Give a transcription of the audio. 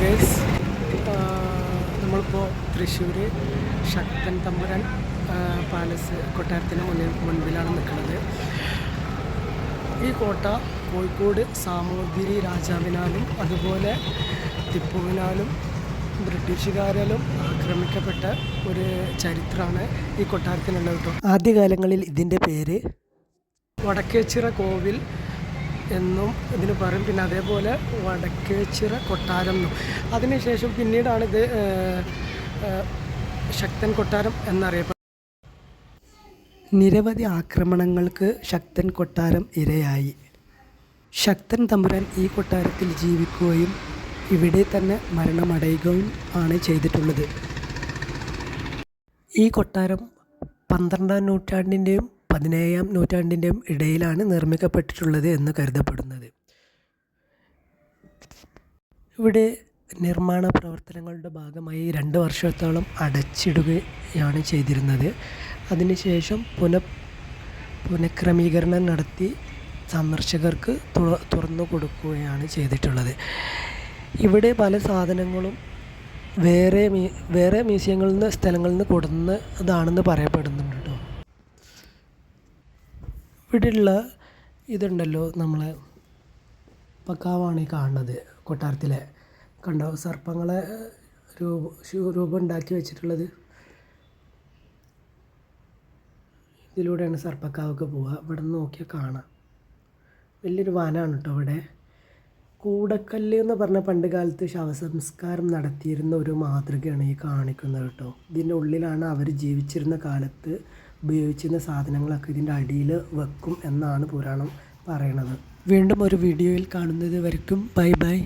Guys നമ്മളിപ്പോൾ Thrissur Sakthan Thampuran palace കൊട്ടാരത്തിന് മുന്നിൽ മുൻപിലാണ് നിൽക്കുന്നത്. ഈ കോട്ട കോഴിക്കോട് സാമൂതിരി രാജാവിനാലും അതുപോലെ ടിപ്പുവിനാലും ബ്രിട്ടീഷുകാരാലും ആക്രമിക്കപ്പെട്ട ഒരു ചരിത്രമാണ് ഈ കൊട്ടാരത്തിനുള്ളത് കേട്ടോ. ആദ്യകാലങ്ങളിൽ ഇതിന്റെ പേര് വടക്കേച്ചിറ കോവിൽ എന്നും ഇതിന് പറയും. പിന്നെ അതേപോലെ വടക്കേച്ചിറ കൊട്ടാരം എന്നും. അതിനുശേഷം പിന്നീടാണ് ഇത് ശക്തൻ കൊട്ടാരം എന്നറിയപ്പെടുന്നത്. നിരവധി ആക്രമണങ്ങൾക്ക് ശക്തൻ കൊട്ടാരം ഇരയായി. ശക്തൻ തമ്പുരാൻ ഈ കൊട്ടാരത്തിൽ ജീവിക്കുകയും ഇവിടെ തന്നെ മരണമടയുകയും ആണ് ചെയ്തിട്ടുള്ളത്. ഈ കൊട്ടാരം പന്ത്രണ്ടാം നൂറ്റാണ്ടിന്റെയും പതിനേഴാം നൂറ്റാണ്ടിന്റെ ഇടയിലാണ് നിർമ്മിക്കപ്പെട്ടിട്ടുള്ളത് എന്ന് കരുതപ്പെടുന്നത്. ഇവിടെ നിർമ്മാണ പ്രവർത്തനങ്ങളുടെ ഭാഗമായി രണ്ട് വർഷത്തോളം അടച്ചിടുകയാണ് ചെയ്തിരുന്നത്. അതിനുശേഷം പുന പുനഃക്രമീകരണം നടത്തി സന്ദർശകർക്ക് തുറന്നു കൊടുക്കുകയാണ് ചെയ്തിട്ടുള്ളത്. ഇവിടെ പല സാധനങ്ങളും വേറെ വേറെ മ്യൂസിയങ്ങളിൽ നിന്ന് സ്ഥലങ്ങളിൽ നിന്ന് കൊടുന്ന് ഇതാണെന്ന് പറയപ്പെടുന്നുണ്ട്. ഇവിടെയുള്ള ഇതുണ്ടല്ലോ നമ്മളെ പക്കാവാണ് ഈ കാണുന്നത്. കൊട്ടാരത്തിലെ കണ്ടോ? സർപ്പങ്ങളെ രൂപ രൂപം ഉണ്ടാക്കി വെച്ചിട്ടുള്ളത്. ഇതിലൂടെയാണ് സർപ്പക്കാവൊക്കെ പോവുക. ഇവിടെ നിന്ന് നോക്കിയാൽ കാണാം. വലിയൊരു വനമാണ് കേട്ടോ ഇവിടെ. കൂടക്കല്ല് എന്ന് പറഞ്ഞ പണ്ട് കാലത്ത് ശവസംസ്കാരം നടത്തിയിരുന്ന ഒരു മാതൃകയാണ് ഈ കാണിക്കുന്നത് കേട്ടോ ഇതിന്റെ ഉള്ളിലാണ് അവർ ജീവിച്ചിരുന്ന കാലത്ത് ഉപയോഗിച്ചിരുന്ന സാധനങ്ങളൊക്കെ ഇതിന്റെ അടിയിൽ വെക്കും എന്നാണ് പുരാണം പറയണത്. വീണ്ടും ഒരു വീഡിയോയിൽ കാണുന്നത് വരയ്ക്കും. Bye bye.